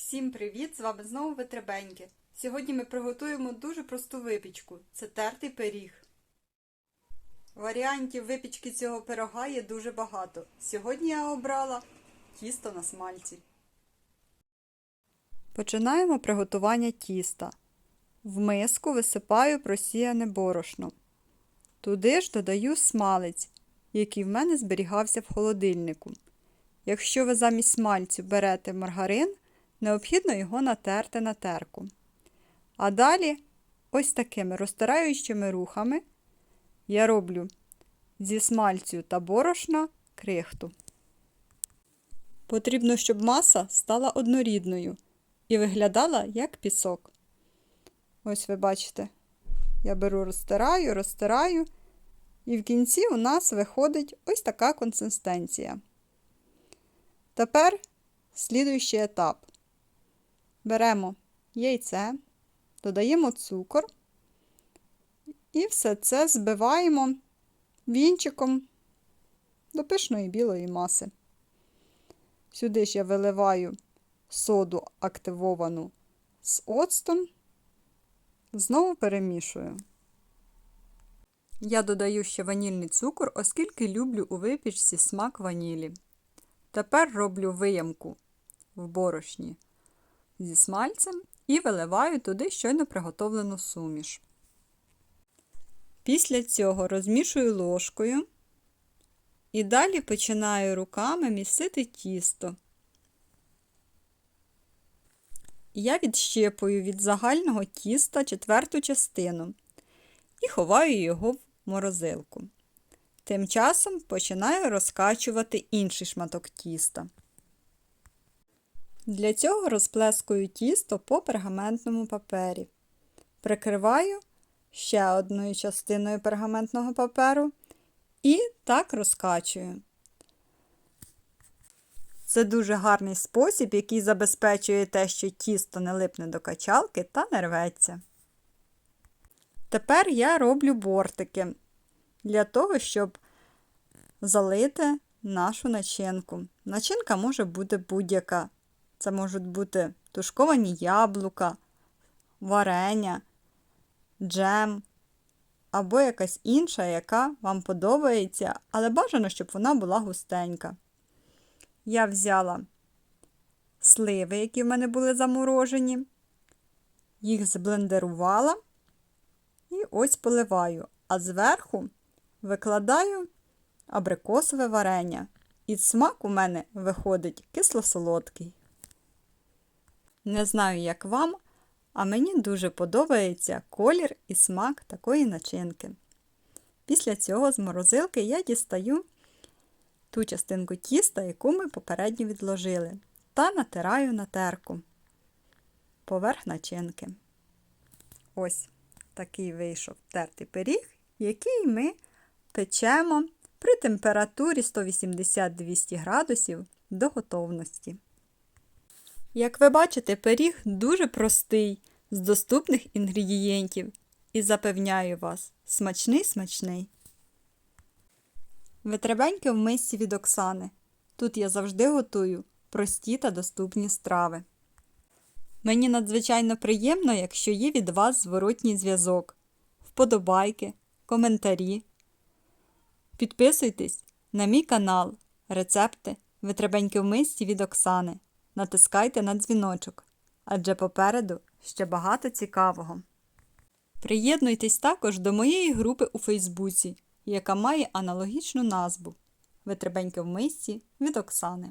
Всім привіт! З вами знову Витребеньки. Сьогодні ми приготуємо дуже просту випічку це тертий пиріг. Варіантів випічки цього пирога є дуже багато. Сьогодні я обрала тісто на смальці. Починаємо приготування тіста. В миску висипаю просіяне борошно. Туди ж додаю смалець, який в мене зберігався в холодильнику. Якщо ви замість смальцю берете маргарин, необхідно його натерти на терку. А далі, ось такими розтираючими рухами, я роблю зі смальцю та борошна крихту. Потрібно, щоб маса стала однорідною і виглядала як пісок. Ось ви бачите, я беру, розтираю, розтираю, і в кінці у нас виходить ось така консистенція. Тепер слідуючий етап. Беремо яйце, додаємо цукор і все це збиваємо вінчиком до пишної білої маси. Сюди ж я виливаю соду активовану з оцтом, знову перемішую. Я додаю ще ванільний цукор, оскільки люблю у випічці смак ванілі. Тепер роблю виямку в борошні зі смальцем і виливаю туди щойно приготовлену суміш. Після цього розмішую ложкою і далі починаю руками місити тісто. Я відщепую від загального тіста четверту частину і ховаю його в морозилку. Тим часом починаю розкачувати інший шматок тіста. Для цього розплескую тісто по пергаментному папері. Прикриваю ще одною частиною пергаментного паперу і так розкачую. Це дуже гарний спосіб, який забезпечує те, що тісто не липне до качалки та не рветься. Тепер я роблю бортики для того, щоб залити нашу начинку. Начинка може бути будь-яка. Це можуть бути тушковані яблука, варення, джем або якась інша, яка вам подобається, але бажано, щоб вона була густенька. Я взяла сливи, які в мене були заморожені, їх зблендерувала і ось поливаю, а зверху викладаю абрикосове варення. І смак у мене виходить кисло-солодкий. Не знаю, як вам, а мені дуже подобається колір і смак такої начинки. Після цього з морозилки я дістаю ту частинку тіста, яку ми попередньо відложили, та натираю на терку поверх начинки. Ось такий вийшов тертий пиріг, який ми печемо при температурі 180-200 градусів до готовності. Як ви бачите, пиріг дуже простий, з доступних інгредієнтів. І запевняю вас, смачний-смачний. Витребеньки в мисці від Оксани. Тут я завжди готую прості та доступні страви. Мені надзвичайно приємно, якщо є від вас зворотній зв'язок, вподобайки, коментарі. Підписуйтесь на мій канал Рецепти Витребеньки в мисці від Оксани. Натискайте на дзвіночок, адже попереду ще багато цікавого. Приєднуйтесь також до моєї групи у Фейсбуці, яка має аналогічну назву Витребеньки в мисці від Оксани.